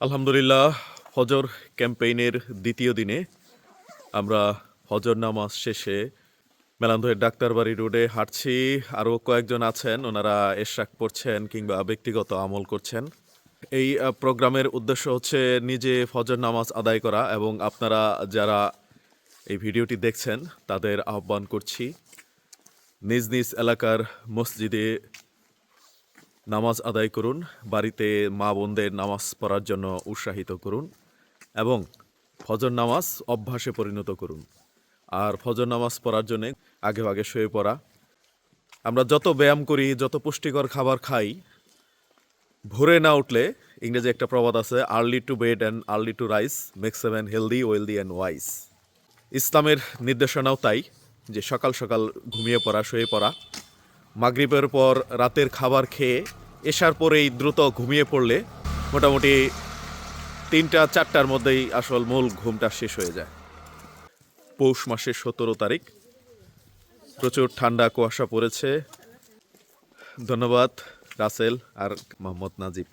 আলহামদুলিল্লাহ ফজর ক্যাম্পেইনের দ্বিতীয় দিনে আমরা হজর নামাজ শেষে মেলান্দহের ডাক্তারবাড়ি রোডে হাঁটছি। আরও কয়েকজন আছেন, ওনারা এশরাক পড়ছেন কিংবা ব্যক্তিগত আমল করছেন। এই প্রোগ্রামের উদ্দেশ্য হচ্ছে নিজে ফজর নামাজ আদায় করা এবং আপনারা যারা এই ভিডিওটি দেখছেন তাদের আহ্বান করছি। নিজ নিজ এলাকার মসজিদে নামাজ আদায় করুন, বাড়িতে মা বোনদের নামাজ পড়ার জন্য উৎসাহিত করুন এবং ফজর নামাজ অভ্যাসে পরিণত করুন। আর ফজর নামাজ পড়ার জন্যে আগে আগে শুয়ে পড়া। আমরা যত ব্যায়াম করি, যত পুষ্টিকর খাবার খাই, ভোরে না উঠলে ইংরেজি একটা প্রবাদ আছে early to bed and early to rise makes seven healthy wealthy and wise ইসলামের নির্দেশনাও তাই, যে সকাল সকাল ঘুমিয়ে পড়া, শুয়ে পড়া, মাগরিবের পর রাতের খাবার খেয়ে এসার পরেই দ্রুত ঘুমিয়ে পড়লে মোটামুটি তিনটা, চারটার মধ্যেই আসল মূল ঘুমটা শেষ হয়ে যায়। পৌষ মাসের সতেরো তারিখ। প্রচুর ঠান্ডা, কুয়াশা পড়েছে। ধন্যবাদ, রাসেল আর মোহাম্মদ নাজিব।